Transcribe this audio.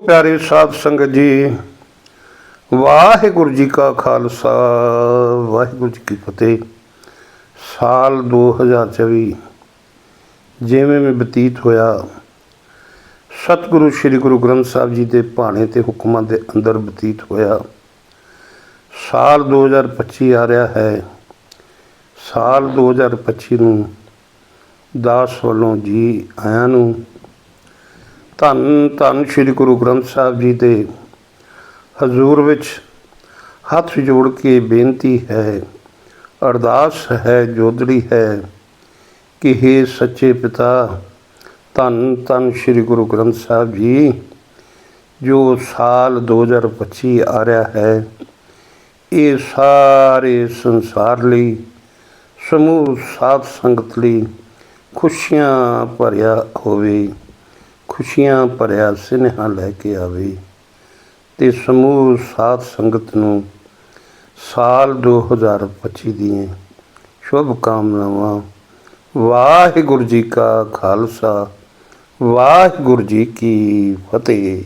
ਪਿਆਰੇ ਸਾਧ ਸੰਗਤ ਜੀ, ਵਾਹਿਗੁਰੂ ਜੀ ਕਾ ਖਾਲਸਾ, ਵਾਹਿਗੁਰੂ ਜੀ ਕੀ ਫਤਿਹ। ਸਾਲ 2024 ਜਿਵੇਂ ਮੈਂ ਬਤੀਤ ਹੋਇਆ, ਸਤਿਗੁਰੂ ਸ੍ਰੀ ਗੁਰੂ ਗ੍ਰੰਥ ਸਾਹਿਬ ਜੀ ਦੇ ਭਾਣੇ ਤੇ ਹੁਕਮਾਂ ਦੇ ਅੰਦਰ ਬਤੀਤ ਹੋਇਆ। ਸਾਲ 2025 ਆ ਰਿਹਾ ਹੈ। ਸਾਲ 2025 ਨੂੰ ਦਾਸ ਵੱਲੋਂ ਜੀ ਆਇਆਂ ਨੂੰ ਧੰਨ ਧੰਨ ਸ੍ਰੀ ਗੁਰੂ ਗ੍ਰੰਥ ਸਾਹਿਬ ਜੀ ਦੇ ਹਜ਼ੂਰ ਵਿੱਚ ਹੱਥ ਜੋੜ ਕੇ ਬੇਨਤੀ ਹੈ, ਅਰਦਾਸ ਹੈ ਜੋਦੜੀ ਹੈ ਕਿ हे ਸੱਚੇ ਪਿਤਾ, ਧੰਨ ਧੰਨ ਸ੍ਰੀ ਗੁਰੂ ਗ੍ਰੰਥ ਸਾਹਿਬ ਜੀ, ਜੋ ਸਾਲ 2025 ਆ ਰਿਹਾ ਹੈ, ਇਹ ਸਾਰੇ ਸੰਸਾਰ ਲਈ, ਸਮੂਹ ਸਾਧ ਸੰਗਤ ਲਈ ਖੁਸ਼ੀਆਂ ਭਰਿਆ ਹੋਵੇ। ਖੁਸ਼ੀਆਂ ਭਰਿਆ ਸਿਨੇਹਾ ਲੈ ਕੇ ਆਵੇ ਤੇ ਸਮੂਹ ਸਾਥ ਸੰਗਤ ਨੂੰ ਸਾਲ 2025 ਦੀਆਂ ਸ਼ੁਭ ਕਾਮਨਾਵਾਂ। ਵਾਹਿਗੁਰੂ ਜੀ ਕਾ ਖਾਲਸਾ, ਵਾਹਿਗੁਰੂ ਜੀ ਕੀ ਫਤਿਹ।